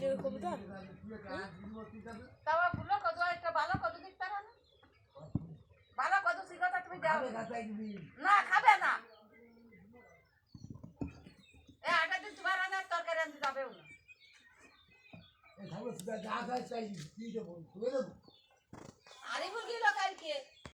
ওই যে তিনটে কবিতা কত একটা ভালো কত দেখতে না? ভালো কত শিখাতে তুমি যাও না খাবে না। এ আটা দিন তোমার রান্নার তরকারি আনতে যাবেও না। আরে দেবো? গেল কালকে